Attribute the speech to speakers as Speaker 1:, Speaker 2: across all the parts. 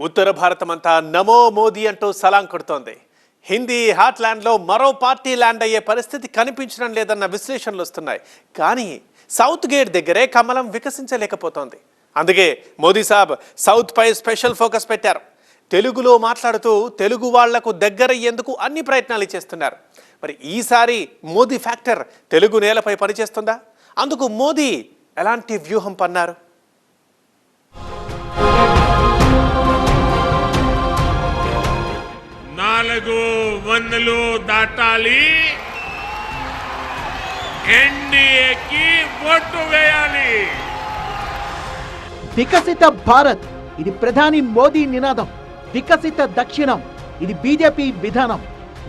Speaker 1: ఉత్తర భారతమంతా నమో మోదీ అంటూ సలాం కొడుతోంది. హిందీ హాట్ ల్యాండ్లో మరో పార్టీ ల్యాండ్ అయ్యే పరిస్థితి కనిపించడం లేదన్న విశ్లేషణలు వస్తున్నాయి. కానీ సౌత్ గేట్ దగ్గరే కమలం వికసించలేకపోతోంది. అందుకే మోదీ సాబ్ సౌత్ పై స్పెషల్ ఫోకస్ పెట్టారు. తెలుగులో మాట్లాడుతూ తెలుగు వాళ్ళకు దగ్గరయ్యేందుకు అన్ని ప్రయత్నాలు చేస్తున్నారు. మరి ఈసారి మోదీ ఫ్యాక్టర్ తెలుగు నేలపై పనిచేస్తుందా? అందుకు మోదీ ఎలాంటి వ్యూహం పన్నారు?
Speaker 2: నాలుగు వందలు దాటాలి. ఎన్డీఏకి ఓటు వేయాలి.
Speaker 3: వికసిత భారత్ ఇది ప్రధాని మోదీ నినాదం. వికసిత దక్షిణం ఇది బీజేపీ విధానం.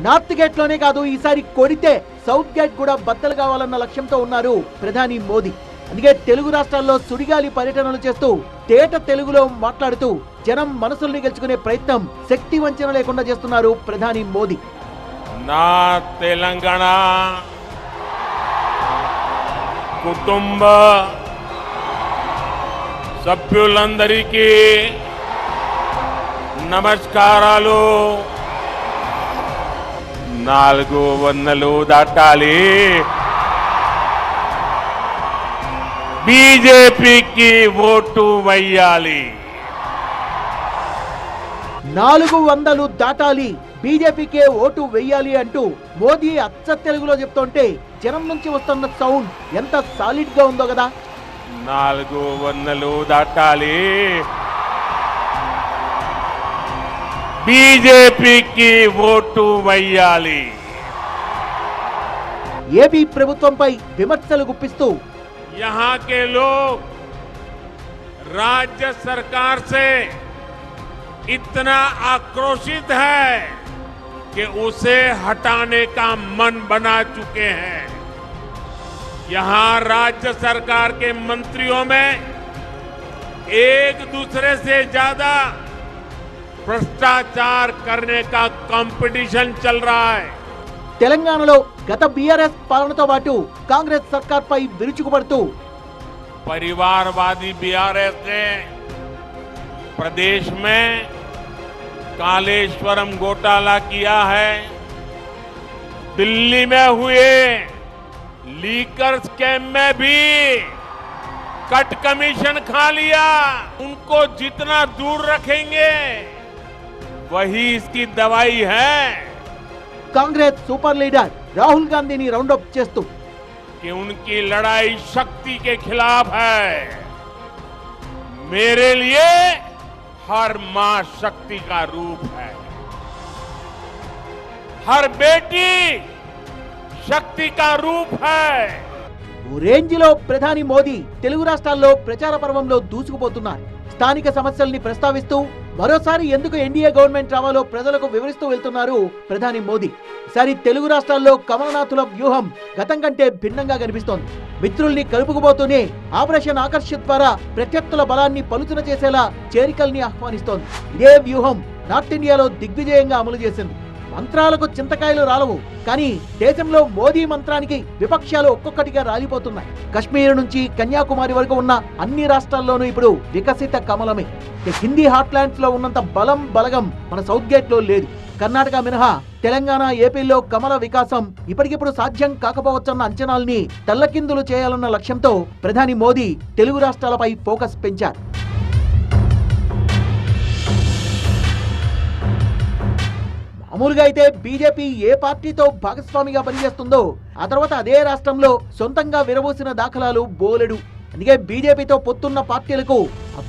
Speaker 3: నార్త్ గేట్లోనే కాదు ఈసారి కొడితే సౌత్ గేట్ కూడా బద్దలు కావాలన్న లక్ష్యంతో ఉన్నారు ప్రధాని మోదీ. అందుకే తెలుగు రాష్ట్రాల్లో సుడిగాలి పర్యటనలు చేస్తూ తేట తెలుగులో మాట్లాడుతూ జనం మనసుల్ని గెలుచుకునే ప్రయత్నం శక్తి వంచన లేకుండా చేస్తున్నారు ప్రధాని మోదీ.
Speaker 2: నా తెలంగాణ కుటుంబ సభ్యులందరికీ నమస్కారాలు. నాలుగు వందలు దాటాలి. బీజేపీకి ఓటు వెయ్యాలి.
Speaker 3: నాలుగు వందలు దాటాలి బీజేపీకే ఓటు వెయ్యాలి అంటూ మోదీ అచ్చ తెలుగులో చెప్తుంటే జనం నుంచి వస్తున్న సౌండ్ ఎంత సాలిడ్గా ఉందో కదా.
Speaker 2: నాలుగు వందలు దాటాలి. బీజేపీకి ఓటు వెయ్యాలి.
Speaker 3: ఏపీ ప్రభుత్వంపై విమర్శలు గుప్పిస్తూ
Speaker 2: यहाँ के लोग राज्य सरकार से इतना आक्रोशित है कि उसे हटाने का मन बना चुके हैं। यहाँ राज्य सरकार के मंत्रियों में एक दूसरे से ज़्यादा भ्रष्टाचार करने का कंपटीशन चल रहा है।
Speaker 3: तेलंगाना గత బీఆర్ఎస్ పాలనతో పాటు కాంగ్రెస్ సర్కార్పై విరుచుకుపడుతూ
Speaker 2: परिवारवादी बीआरएस ने प्रदेश में कालेश्वरम घोटाला किया है दिल्ली में हुए लीकर स्कैम में भी कट कमीशन खा लिया उनको जितना दूर रखेंगे वही इसकी दवाई है
Speaker 3: కాంగ్రెస్ సూపర్ లీడర్ రాహుల్ గాంధీని రౌండప్ చేస్తూ
Speaker 2: कि उनकी लड़ाई शक्ति के खिलाफ है मेरे लिए हर मां शक्ति का रूप है हर बेटी शक्ति का रूप है
Speaker 3: ఓ రేంజ్ లో ప్రధాని మోదీ తెలుగు రాష్ట్రాల్లో ప్రచార పర్వంలో దూసుకుపోతున్నారు స్థానిక సమస్యల్ని ప్రస్తావిస్తూ మరోసారి ఎందుకు ఎన్డీఏ గవర్నమెంట్ రావాలో ప్రజలకు వివరిస్తూ వెళ్తున్నారు ప్రధాని మోదీ. ఈసారి తెలుగు రాష్ట్రాల్లో కమలనాథుల వ్యూహం గతం కంటే భిన్నంగా కనిపిస్తోంది. మిత్రుల్ని కలుపుకుపోతూనే ఆపరేషన్ ఆకర్షిత్ ద్వారా ప్రత్యర్థుల బలాన్ని పలుచన చేసేలా చేరికల్ని ఆహ్వానిస్తోంది. ఇదే వ్యూహం నార్త్ ఇండియాలో దిగ్విజయంగా అమలు చేసింది. మంత్రాలకు చింతకాయలు రాలవు కానీ దేశంలో మోదీ మంత్రానికి విపక్షాలు ఒక్కొక్కటిగా రాలిపోతున్నాయి. కశ్మీర్ నుంచి కన్యాకుమారి వరకు ఉన్న అన్ని రాష్ట్రాల్లోనూ ఇప్పుడు వికసిత కమలమే. హిందీ హాట్లాండ్స్లో ఉన్నంత బలం బలగం మన సౌత్ గేట్లో లేదు. కర్ణాటక మినహా తెలంగాణ ఏపీలో కమల వికాసం ఇప్పటికిప్పుడు సాధ్యం కాకపోవచ్చన్న అంచనాల్ని తెల్లకిందులు చేయాలన్న లక్ష్యంతో ప్రధాని మోదీ తెలుగు రాష్ట్రాలపై ఫోకస్ పెంచారు. మామూలుగా అయితే బీజేపీ ఏ పార్టీతో భాగస్వామిగా పనిచేస్తుందో ఆ తర్వాత అదే రాష్ట్రంలో సొంతంగా విరవూసిన దాఖలాలు బోలెడు. అందుకే బీజేపీతో పొత్తున్న పార్టీలకు ఆ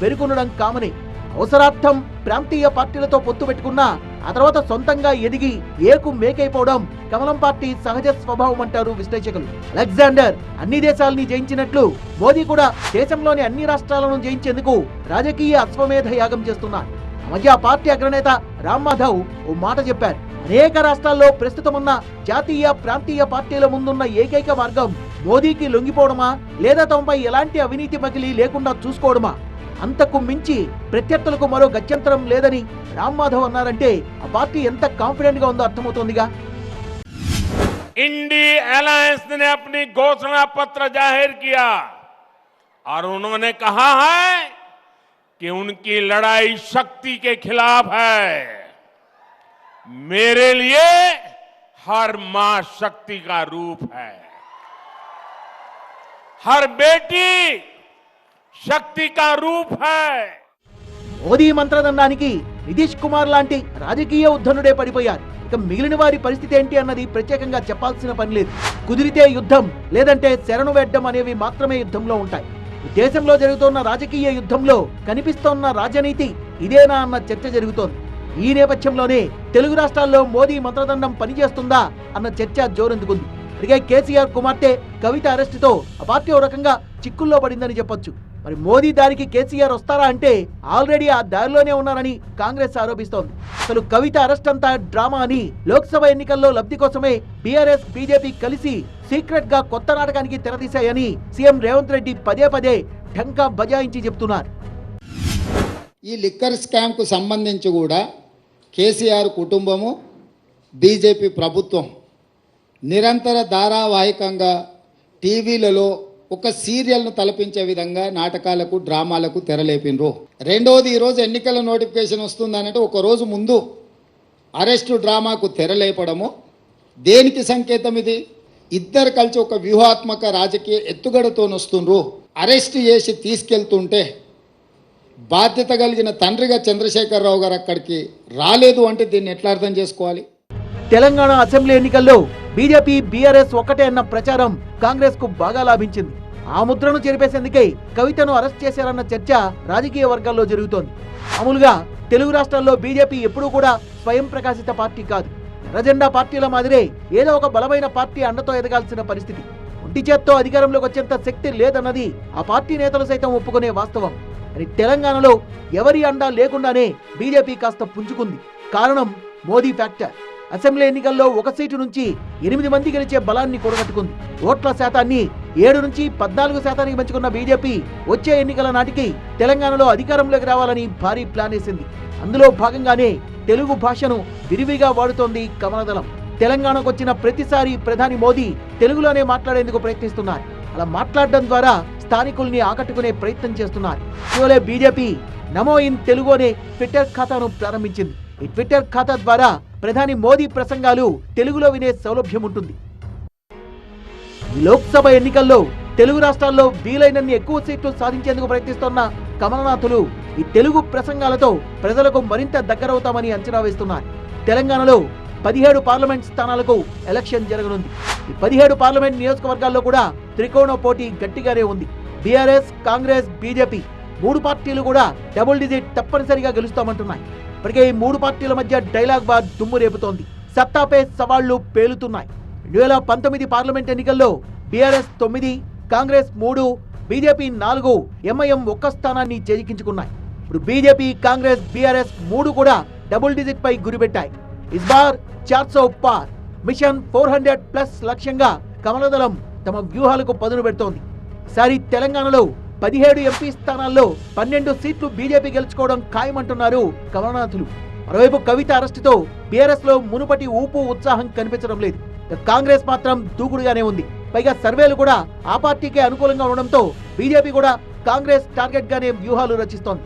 Speaker 3: కామని. అవసరార్థం ప్రాంతీయ పార్టీలతో పొత్తు పెట్టుకున్నా ఆ తర్వాత సొంతంగా ఎదిగి ఏకు మేకైపోవడం కమలం పార్టీ సహజ స్వభావం అంటారు విశ్లేషకులు. అలెగ్జాండర్ అన్ని దేశాలని జయించినట్లు మోదీ కూడా దేశంలోని అన్ని రాష్ట్రాలను జయించేందుకు రాజకీయ అశ్వమేధ యాగం చేస్తున్నారు మధ్య ఆ పార్టీ అగ్రనేత రామ్ మాధవ్ ఓ మాట చెప్పారు అనేక రాష్ట్రాల్లో ప్రస్తుతం ఉన్న జాతీయ ప్రాంతీయ పార్టీల ముందున్న ఏకైక మార్గం మోదీకి లొంగిపోవడమా లేదా తమపై ఎలాంటి అవినీతి మకిలి లేకుండా చూసుకోవడమా అంతకు మించి ప్రత్యర్థులకు మరో గత్యంతరం లేదని రామ్ మాధవ్ అన్నారంటే ఆ పార్టీ ఎంత కాన్ఫిడెంట్ గా ఉందో అర్థమవుతోందిగా
Speaker 2: इंडी अलायंस ने अपनी घोषणा पत्र जाहिर किया और उन्होंने कहा है कि उनकी लड़ाई शक्ति के खिलाफ है मेरे लिए हर मां शक्ति का रूप है हर बेटी शक्ति का रूप है
Speaker 3: మోదీ మంత్రదండానికి నితీష్ కుమార్ లాంటి రాజకీయ ఉద్ధనుడే పడిపోయారు ఇక మిగిలిన వారి పరిస్థితి ఏంటి అన్నది ప్రత్యేకంగా చెప్పాల్సిన పని లేదు కుదిరితే యుద్ధం లేదంటే శరణు వెడ్డం అనేవి మాత్రమే యుద్ధంలో ఉంటాయి ఈ దేశంలో జరుగుతున్న రాజకీయ యుద్ధంలో కనిపిస్తోన్న రాజనీతి ఇదేనా అన్న చర్చ జరుగుతోంది. ఈ నేపథ్యంలోనే తెలుగు రాష్ట్రాల్లో మోదీ మంత్రదండం పనిచేస్తుందా అన్న చర్చ జోరెందుకుంది. అడిగే కేసీఆర్ కుమార్తె కవిత అరెస్టుతో ఆ పార్టీ ఓ రకంగా చిక్కుల్లో పడిందని చెప్పొచ్చు. మరి మోదీ దారికి కేసీఆర్ వస్తారా అంటే ఆల్రెడీ ఆ దారిలోనే ఉన్నారని కాంగ్రెస్ ఆరోపిస్తోంది. అసలు కవిత అరెస్ట్ అంతా డ్రామా అని లోక్సభ ఎన్నికల్లో లబ్ధి కోసమే బీఆర్ఎస్ బీజేపీ కలిసి సీక్రెట్గా కొత్త నాటకానికి తెరదీశాయని సీఎం రేవంత్ రెడ్డి పదే పదే ఢంకా బజాయించి చెప్తున్నారు
Speaker 4: ఈ లిక్కర్ స్కామ్కు సంబంధించి కూడా కేసీఆర్ కుటుంబము బీజేపీ ప్రభుత్వం నిరంతర ధారావాహికంగా టీవీలలో ఒక సీరియల్ను తలపించే విధంగా నాటకాలకు డ్రామాలకు తెరలేపినరు. రెండవది ఈరోజు ఎన్నికల నోటిఫికేషన్ వస్తుందనంటే ఒకరోజు ముందు అరెస్టు డ్రామాకు తెరలేపడము. దేనికి సంకేతం ఇది? ఇద్దరు కలిసి ఒక వ్యూహాత్మక రాజకీయ ఎత్తుగడతో వస్తుండ్రు అరెస్ట్ చేసి తీసుకెళ్తుంటే బాధ్యత కలిగిన తండ్రిగా చంద్రశేఖరరావు గారు అక్కడికి రాలేదు అంటే దీన్ని ఎట్లా అర్థం చేసుకోవాలి?
Speaker 3: తెలంగాణ అసెంబ్లీ ఎన్నికల్లో బీజేపీ బీఆర్ఎస్ ఒకటే అన్న ప్రచారం కాంగ్రెస్కు బాగా లాభించింది. ఆ ముద్రను చెరిపేసేందుకే కవితను అరెస్ట్ చేశారన్న చర్చ రాజకీయ వర్గాల్లో జరుగుతోంది. మామూలుగా తెలుగు రాష్ట్రాల్లో బీజేపీ ఎప్పుడూ కూడా స్వయం ప్రకాశిత పార్టీ కాదు. ఎర్రజెండా పార్టీల మాదిరే ఏదో ఒక బలమైన పార్టీ అండతో ఎదగాల్సిన పరిస్థితి. ఒంటి చేత్తో అధికారంలోకి వచ్చేంత శక్తి లేదన్నది ఆ పార్టీ నేతలు సైతం ఒప్పుకునే వాస్తవం. మరి తెలంగాణలో ఎవరి అండా లేకుండానే బీజేపీ కాస్త పుంజుకుంది. కారణం మోదీ ఫ్యాక్టర్. అసెంబ్లీ ఎన్నికల్లో ఒక సీటు నుంచి ఎనిమిది మంది గెలిచే బలాన్ని కూడగట్టుకుంది ఓట్ల శాతాన్ని ఏడు నుంచి పద్నాలుగు శాతానికి పెంచుకున్న బీజేపీ వచ్చే ఎన్నికల నాటికి తెలంగాణలో అధికారంలోకి రావాలని భారీ ప్లాన్ వేసింది. అందులో భాగంగానే తెలుగు భాషను విరివిగా వాడుతోంది కమలదళం. తెలంగాణకు వచ్చిన ప్రతిసారి ప్రధాని మోదీ తెలుగులోనే మాట్లాడేందుకు ప్రయత్నిస్తున్నారు. అలా మాట్లాడడం ద్వారా స్థానికుల్ని ఆకట్టుకునే ప్రయత్నం చేస్తున్నారు. ఇటీవలే బీజేపీ నమో ఇన్ తెలుగు అనే ట్విట్టర్ ఖాతాను ప్రారంభించింది. ఈ ట్విట్టర్ ఖాతా ద్వారా ప్రధాని మోదీ ప్రసంగాలు తెలుగులో వినే సౌలభ్యం ఉంటుంది. లోక్సభ ఎన్నికల్లో తెలుగు రాష్ట్రాల్లో వీలైనన్ని ఎక్కువ సీట్లు సాధించేందుకు ప్రయత్నిస్తున్న కమలనాథులు ఈ తెలుగు ప్రసంగాలతో ప్రజలకు మరింత దగ్గరవుతామని అంచనా వేస్తున్నారు. తెలంగాణలో పదిహేడు పార్లమెంట్ స్థానాలకు ఎలక్షన్ జరగనుంది. ఈ పదిహేడు పార్లమెంట్ నియోజకవర్గాల్లో కూడా త్రికోణ పోటీ గట్టిగానే ఉంది. బీఆర్ఎస్ కాంగ్రెస్ బీజేపీ మూడు పార్టీలు కూడా డబుల్ డిజిట్ తప్పనిసరిగా గెలుస్తామంటున్నాయి. ఇప్పటికే ఈ మూడు పార్టీల మధ్య డైలాగ్ బార్ దుమ్ము రేపుతోంది. సత్తాపై సవాళ్ళు పేలుతున్నాయి. రెండు వేల పంతొమ్మిది పార్లమెంట్ ఎన్నికల్లో బీఆర్ఎస్ తొమ్మిది కాంగ్రెస్ మూడు బీజేపీ నాలుగు ఎంఐఎం ఒక్క స్థానాన్ని చేజిక్కించుకున్నాయి ఇప్పుడు బీజేపీ కాంగ్రెస్ బీఆర్ఎస్ మూడు కూడా డబుల్ డిజిట్ పై గురిపెట్టాయి. ఇస్బార్ చార్సో చార్ పార్ మిషన్ ఫోర్ హండ్రెడ్ ప్లస్ లక్ష్యంగా కమలదళం తమ వ్యూహాలకు పదును పెడుతోంది. ఈసారి తెలంగాణలో పదిహేడు ఎంపీ స్థానాల్లో పన్నెండు సీట్లు బీజేపీ గెలుచుకోవడం ఖాయమంటున్నారు కమలనాథులు. మరోవైపు కవిత అరెస్టుతో బీఆర్ఎస్లో మునుపటి ఊపు ఉత్సాహం కనిపించడం లేదు. కాంగ్రెస్ మాత్రం దూకుడుగానే ఉంది. పైగా సర్వేలు కూడా ఆ పార్టీకే అనుకూలంగా ఉండడంతో బీజేపీ కూడా కాంగ్రెస్ టార్గెట్ గానే వ్యూహాలు రచిస్తోంది.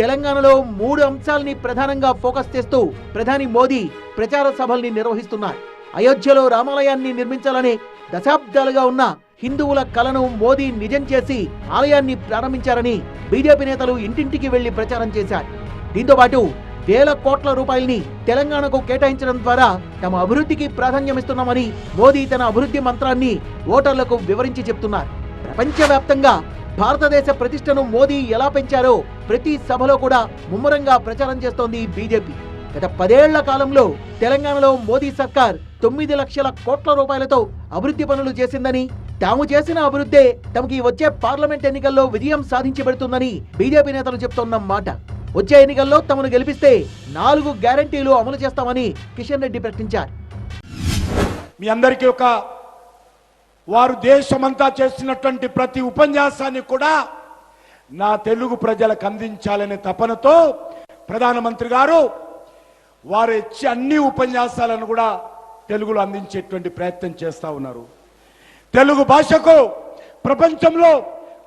Speaker 3: తెలంగాణలో మూడు అంశాల్ని ప్రధానంగా ఫోకస్ చేస్తూ ప్రధాని మోదీ ప్రచార సభల్ని నిర్వహిస్తున్నారు. అయోధ్యలో రామాలయాన్ని నిర్మించాలని దశాబ్దాలుగా ఉన్న హిందువుల కలను మోదీ నిజం చేసి ఆలయాన్ని ప్రారంభించారని బీజేపీ నేతలు ఇంటింటికి వెళ్ళి ప్రచారం చేశారు. దీంతో పాటు వేల కోట్ల రూపాయల్ని తెలంగాణకు కేటాయించడం ద్వారా తమ అభివృద్ధికి ప్రాధాన్యమిస్తున్నామని మోదీ తన అభివృద్ధి మంత్రాన్ని ఓటర్లకు వివరించి చెప్తున్నారు. ప్రపంచవ్యాప్తంగా భారతదేశ ప్రతిష్టను మోదీ ఎలా పెంచారో ప్రతి సభలో కూడా ముమ్మరంగా ప్రచారం చేస్తోంది బీజేపీ. గత పదేళ్ళ కాలంలో తెలంగాణలో మోదీ సర్కార్ తొమ్మిది లక్షల కోట్ల రూపాయలతో అభివృద్ధి పనులు చేసిందని తాము చేసిన అభివృద్ధే తమకి వచ్చే పార్లమెంట్ ఎన్నికల్లో విజయం సాధించబడుతుందని బీజేపీ నేతలు చెప్తున్న మాట. వచ్చే ఎన్నికల్లో తమను గెలిపిస్తే నాలుగు గ్యారంటీలు అమలు చేస్తామని కిషన్ రెడ్డి ప్రకటించారు.
Speaker 5: మీ అందరికీ ఒక వారు దేశమంతా చేస్తున్నటువంటి ప్రతి ఉపన్యాసాన్ని కూడా నా తెలుగు ప్రజలకు అందించాలనే తపనతో ప్రధానమంత్రి గారు వారు ఇచ్చే అన్ని ఉపన్యాసాలను కూడా తెలుగులో అందించేటువంటి ప్రయత్నం చేస్తా ఉన్నారు. తెలుగు భాషకు ప్రపంచంలో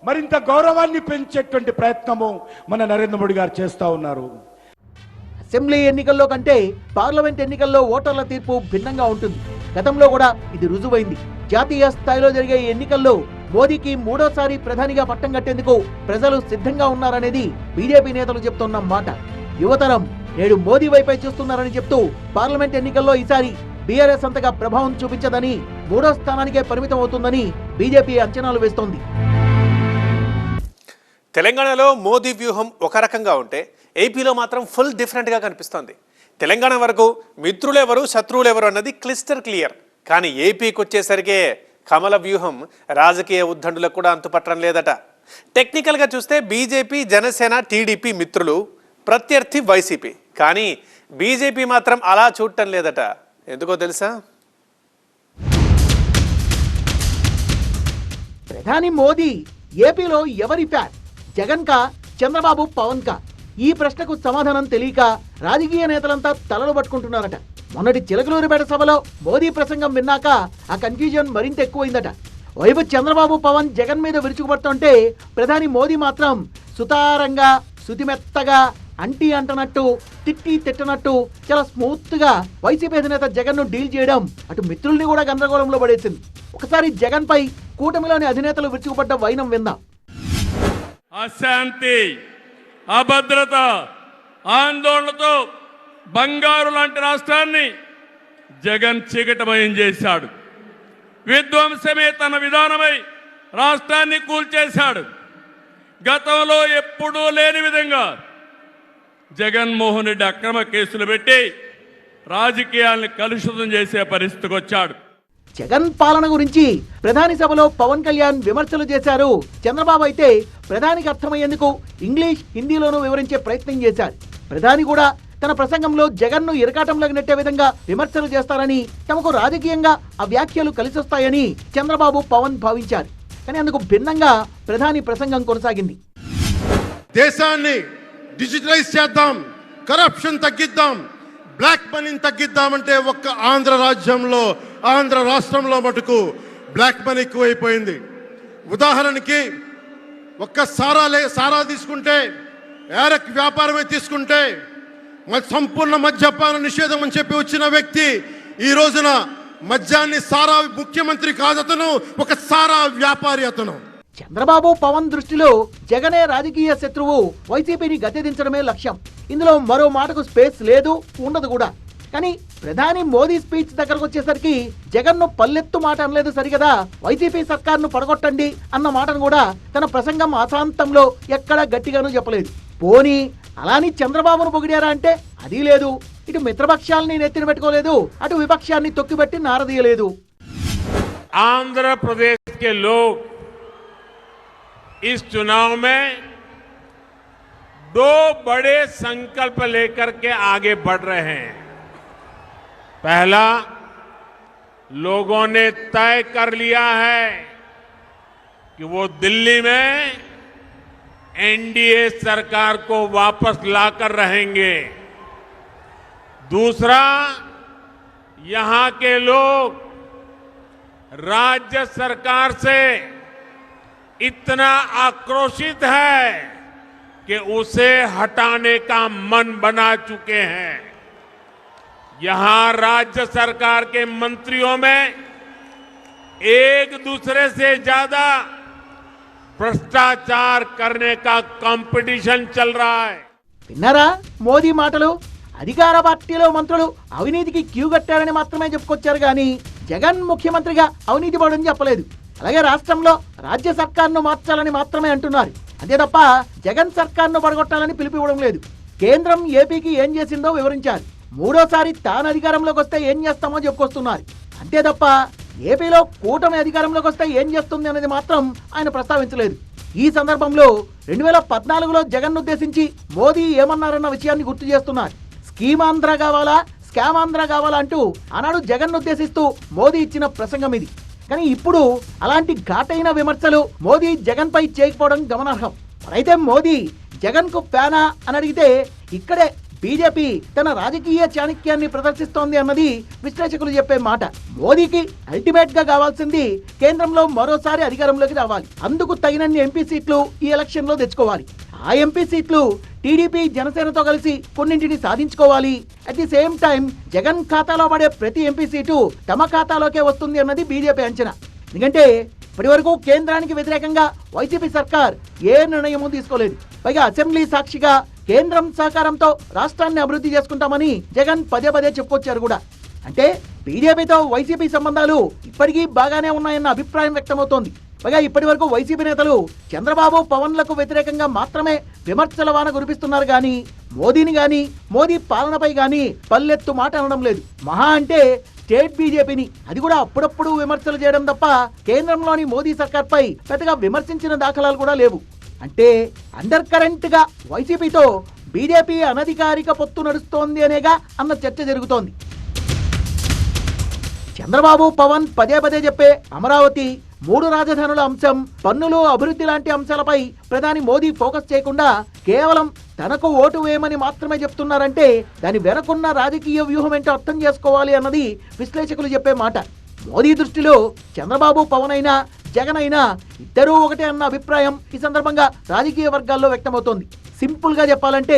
Speaker 5: మరింత గౌరవాన్ని పెంచేటువంటి ప్రయత్నము మన నరేంద్ర మోడీ గారు చేస్తూ ఉన్నారు.
Speaker 3: అసెంబ్లీ ఎన్నికల్లో కంటే పార్లమెంట్ ఎన్నికల్లో ఓటర్ల తీర్పు భిన్నంగా ఉంటుంది. గతంలో కూడా ఇది రుజువైంది. జాతీయ స్థాయిలో జరిగే ఎన్నికల్లో మోదీకి మూడోసారి ప్రధానిగా పట్టం కట్టేందుకు ప్రజలు సిద్ధంగా ఉన్నారనేది బీజేపీ నేతలు చెప్తున్న మాట. యువతరం నేడు మోదీ వైపే చూస్తున్నారని చెప్తూ పార్లమెంట్ ఎన్నికల్లో ఈసారి బీఆర్ఎస్ అంతగా ప్రభావం చూపించదని మూడో స్థానానికే పరిమితం అవుతుందని బీజేపీ అంచనాలు వేస్తోంది.
Speaker 1: తెలంగాణలో మోదీ వ్యూహం ఒక రకంగా ఉంటే ఏపీలో మాత్రం ఫుల్ డిఫరెంట్గా కనిపిస్తోంది. తెలంగాణ వరకు మిత్రులెవరు శత్రువులెవరు అన్నది క్లిస్టర్ క్లియర్. కానీ ఏపీకి వచ్చేసరికే కమల వ్యూహం రాజకీయ ఉద్దండులకు కూడా అంతుపట్టడం లేదట. టెక్నికల్గా చూస్తే బీజేపీ జనసేన టీడీపీ మిత్రులు ప్రత్యర్థి వైసీపీ. కానీ బీజేపీ మాత్రం అలా చూడటం లేదట. ఎందుకో తెలుసా?
Speaker 3: ప్రధాని మోదీ ఏపీలో ఎవరి ఫ్యాన్? జగన్ కా చంద్రబాబు పవన్ కా? ఈ ప్రశ్నకు సమాధానం తెలియక రాజకీయ నేతలంతా తలలు పట్టుకుంటున్నారట. మొన్నటి చిలకలూరిపేట సభలో మోదీ ప్రసంగం విన్నాక ఆ కన్ఫ్యూజన్ మరింత ఎక్కువైందట. వైపు చంద్రబాబు పవన్ జగన్ మీద విరుచుకుపడుతుంటే ప్రధాని మోదీ మాత్రం సుతారంగా శుతిమెత్తగా అంటీ అంటనట్టు తిట్టి తిట్టనట్టు చాలా స్మూత్గా వైసీపీ అధినేత జగన్ను డీల్ చేయడం అటు మిత్రుల్ని కూడా గందరగోళంలో పడేసింది. ఒకసారి జగన్పై కూటమిలోని అధినేతలు విరుచుకుపడ్డ వైనం విందాం.
Speaker 6: అశాంతి అభద్రత ఆందోళనతో బంగారు లాంటి రాష్ట్రాన్ని జగన్ చీకటమయం చేశాడు. విధ్వంసమే తన విధానమై రాష్ట్రాన్ని కూల్చేశాడు. గతంలో ఎప్పుడూ లేని విధంగా జగన్మోహన్ రెడ్డి అక్రమ కేసులు పెట్టి రాజకీయాల్ని కలుషితం చేసే పరిస్థితికి వచ్చాడు.
Speaker 3: జగన్ పాలన గురించి ప్రధాని సభలో పవన్ కళ్యాణ్ విమర్శలు చేశారు. చంద్రబాబు అయితే ప్రధానికి అర్థమయ్యేందుకు ఇంగ్లీష్ హిందీలోనూ వివరించే ప్రయత్నం చేశారు. ప్రధాని కూడా తన ప్రసంగంలో జగన్ను ఇరకాటంలోకి నెట్టే విధంగా విమర్శలు చేస్తారని తమకు రాజకీయంగా ఆ వ్యాఖ్యలు కలిసొస్తాయని చంద్రబాబు పవన్ భావించారు. కానీ అందుకు భిన్నంగా ప్రధాని ప్రసంగం కొనసాగింది.
Speaker 7: దేశాన్ని డిజిటలైజ్ చేద్దాం కరప్షన్ తగ్గిద్దాం బ్లాక్ మనీని తగ్గిద్దామంటే ఒక్క ఆంధ్ర రాజ్యంలో ఆంధ్ర రాష్ట్రంలో మటుకు బ్లాక్ మనీ ఎక్కువైపోయింది. ఉదాహరణకి ఒక్క సారా లే సారా తీసుకుంటే ఏరక్ వ్యాపారమే తీసుకుంటే సంపూర్ణ మద్యపాన నిషేధం అని చెప్పి వచ్చిన వ్యక్తి ఈ రోజున మద్యాన్ని సారా ముఖ్యమంత్రి కాదు అతను ఒక సారా వ్యాపారి అతను.
Speaker 3: చంద్రబాబు పవన్ దృష్టిలో జగనే రాజకీయ శత్రువు. వైసీపీని గతిదించడమే లక్ష్యం. ఇందులో మరో మాటకు స్పేస్ లేదు ఉండదు కూడా. కానీ ప్రధాని మోదీ స్పీచ్ దగ్గరకు వచ్చేసరికి జగన్ను పల్లెత్తు మాట అనలేదు సరిగదా? వైసీపీ సర్కార్ను పడగొట్టండి అన్న మాటను కూడా తన ప్రసంగం అశాంతంలో ఎక్కడా గట్టిగానూ చెప్పలేదు. పోనీ అలాని చంద్రబాబును పొగిడారా అంటే అది లేదు. ఇటు మిత్రపక్షాలని నెత్తిన పెట్టుకోలేదు అటు విపక్షాన్ని తొక్కిపెట్టి నారదీయలేదు.
Speaker 2: ఆంధ్రప్రదేశ్ కే లోక్ इस चुनाव में दो बड़े संकल्प लेकर के आगे बढ़ रहे हैं। पहला, लोगों ने तय कर लिया है कि वो दिल्ली में एनडीए सरकार को वापस लाकर रहेंगे। दूसरा, यहाँ के लोग राज्य सरकार से इतना आक्रोशित है कि उसे हटाने का मन बना चुके हैं यहां राज्य सरकार के मंत्रियों में एक दूसरे से ज्यादा भ्रष्टाचार करने का कंपटीशन चल रहा है
Speaker 3: విన్నారా మోదీ మాటలు అధికార పార్టీలో మంత్రులు అవినీతికి క్యూ కట్టారని మాత్రమే చెప్పుకొచ్చారు కానీ జగన్ ముఖ్యమంత్రిగా అవినీతి పడని చెప్పలేదు అలాగే రాష్ట్రంలో రాజ్య సర్కార్ను మార్చాలని మాత్రమే అంటున్నారు. అంతే తప్ప జగన్ సర్కార్ను పడగొట్టాలని పిలిపివ్వడం లేదు. కేంద్రం ఏపీకి ఏం చేసిందో వివరించారు. మూడోసారి తాను అధికారంలోకి వస్తే ఏం చేస్తామో చెప్పుకొస్తున్నారు. అంతే తప్ప ఏపీలో కూటమి అధికారంలోకి వస్తే ఏం చేస్తుంది అనేది మాత్రం ఆయన ప్రస్తావించలేదు. ఈ సందర్భంలో రెండు వేల పద్నాలుగులో జగన్ ఉద్దేశించి మోదీ ఏమన్నారన్న విషయాన్ని గుర్తు చేస్తున్నారు. స్కీమ్ ఆంధ్ర కావాలా స్కామ్ ఆంధ్ర కావాలా అంటూ ఆనాడు జగన్ ఉద్దేశిస్తూ మోదీ ఇచ్చిన ప్రసంగం ఇది. కానీ ఇప్పుడు అలాంటి ఘాటైన విమర్శలు మోదీ జగన్ పై చేయకపోవడం గమనార్హం. అయితే మోదీ జగన్కు ఫ్యానా అని అడిగితే ఇక్కడే బీజేపీ తన రాజకీయ చాణక్యాన్ని ప్రదర్శిస్తోంది అన్నది విశ్లేషకులు చెప్పే మాట. మోదీకి అల్టిమేట్గా కావాల్సింది కేంద్రంలో మరోసారి అధికారంలోకి రావాలి. అందుకు తగినన్ని ఎంపీ సీట్లు ఈ ఎలక్షన్లో తెచ్చుకోవాలి. ఆ ఎంపీ సీట్లు టీడీపీ జనసేనతో కలిసి కొన్నింటిని సాధించుకోవాలి. At the same time Jagan ఖాతాలో పడే ప్రతి ఎంపీ సీటు తమ ఖాతాలోకే వస్తుంది అన్నది బీజేపీ అంచనా. ఎందుకంటే ఇప్పటి వరకు కేంద్రానికి వ్యతిరేకంగా వైసీపీ సర్కార్ ఏ నిర్ణయమూ తీసుకోలేదు. పైగా అసెంబ్లీ సాక్షిగా కేంద్రం సహకారంతో రాష్ట్రాన్ని అభివృద్ధి చేసుకుంటామని జగన్ పదే పదే చెప్పుకొచ్చారు కూడా. అంటే బీజేపీతో వైసీపీ సంబంధాలు ఇప్పటికీ బాగానే ఉన్నాయన్న అభిప్రాయం వ్యక్తమవుతోంది. పైగా ఇప్పటి వరకు వైసీపీ నేతలు చంద్రబాబు పవన్లకు వ్యతిరేకంగా మాత్రమే విమర్శల వాన కురిపిస్తున్నారు కానీ మోదీని గాని మోదీ పాలనపై గాని పల్లెత్తు మాట అనడం లేదు. మహా అంటే స్టేట్ బీజేపీని. అది కూడా అప్పుడప్పుడు విమర్శలు చేయడం తప్ప కేంద్రంలోని మోదీ సర్కార్పై పెద్దగా విమర్శించిన దాఖలాలు కూడా లేవు. అంటే అండర్ కరెంట్గా వైసీపీతో బీజేపీ అనధికారిక పొత్తు నడుస్తోంది అనేగా అన్న చర్చ జరుగుతోంది. చంద్రబాబు పవన్ పదే పదే చెప్పే అమరావతి మూడు రాజధానుల అంశం పన్నులు అభివృద్ధి లాంటి అంశాలపై ప్రధాని మోదీ ఫోకస్ చేయకుండా కేవలం తనకు ఓటు వేయమని మాత్రమే చెప్తున్నారంటే దాని వెనకున్న రాజకీయ వ్యూహం ఏంటో అర్థం చేసుకోవాలి అన్నది విశ్లేషకులు చెప్పే మాట. మోదీ దృష్టిలో చంద్రబాబు పవన్ అయినా జగన్ అయినా ఇద్దరూ ఒకటే అన్న అభిప్రాయం ఈ సందర్భంగా రాజకీయ వర్గాల్లో వ్యక్తమవుతోంది. సింపుల్గా చెప్పాలంటే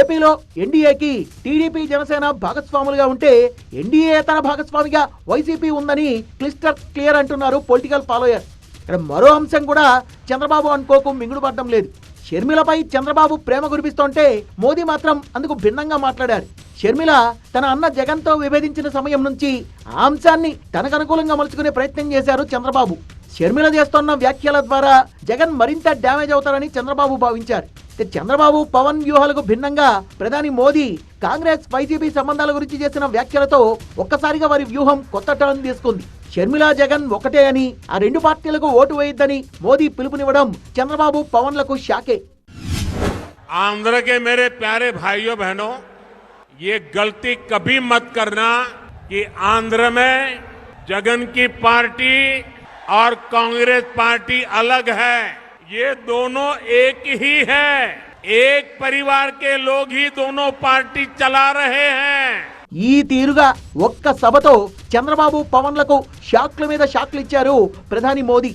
Speaker 3: ఏపీలో ఎన్డీఏకి టీడీపీ జనసేన భాగస్వాములుగా ఉంటే ఎన్డీఏ తన భాగస్వామిగా వైసీపీ ఉందని క్లిస్టర్ క్లియర్ అంటున్నారు పొలిటికల్ ఫాలోయర్ ఇక్కడ మరో అంశం కూడా చంద్రబాబు అనుకోకు మింగుడుపడడం లేదు. షర్మిలపై చంద్రబాబు ప్రేమ కురిపిస్తుంటే మోదీ మాత్రం అందుకు భిన్నంగా మాట్లాడారు. షర్మిల తన అన్న జగన్తో విభేదించిన సమయం నుంచి ఆ అంశాన్ని తనకు అనుకూలంగా మలుచుకునే ప్రయత్నం చేశారు చంద్రబాబు. షర్మిల చేస్తున్న వ్యాఖ్యల ద్వారా జగన్ మరింత డ్యామేజ్ అవుతారని చంద్రబాబు భావించారు అయితే చంద్రబాబు పవన్ వ్యూహాలకు భిన్నంగా ప్రధాని మోదీ కాంగ్రెస్ వైసీపీ సంబంధాల గురించి చేసిన వ్యాఖ్యలతో ఒక్కసారిగా వారి వ్యూహం కొత్త టర్న్ తీసుకుంది షర్మిల జగన్ ఒకటే అని ఆ రెండు పార్టీలకు ఓటు వేయొద్దని మోదీ పిలుపునివ్వడం చంద్రబాబు పవన్లకు షాకే
Speaker 2: आंध्र के मेरे प्यारे भाइयों बहनों ये गलती कभी मत करना कि आंध्र में जगन की पार्टी और कांग्रेस पार्टी अलग है ये दोनों एक ही है एक परिवार के लोग ही दोनों पार्टी चला रहे हैं
Speaker 3: ఈ తీరుగా ఒక్క సభతో చంద్రబాబు పవన్లకు షాక్ల మీద షాక్లు ఇచ్చారు ప్రధాని మోదీ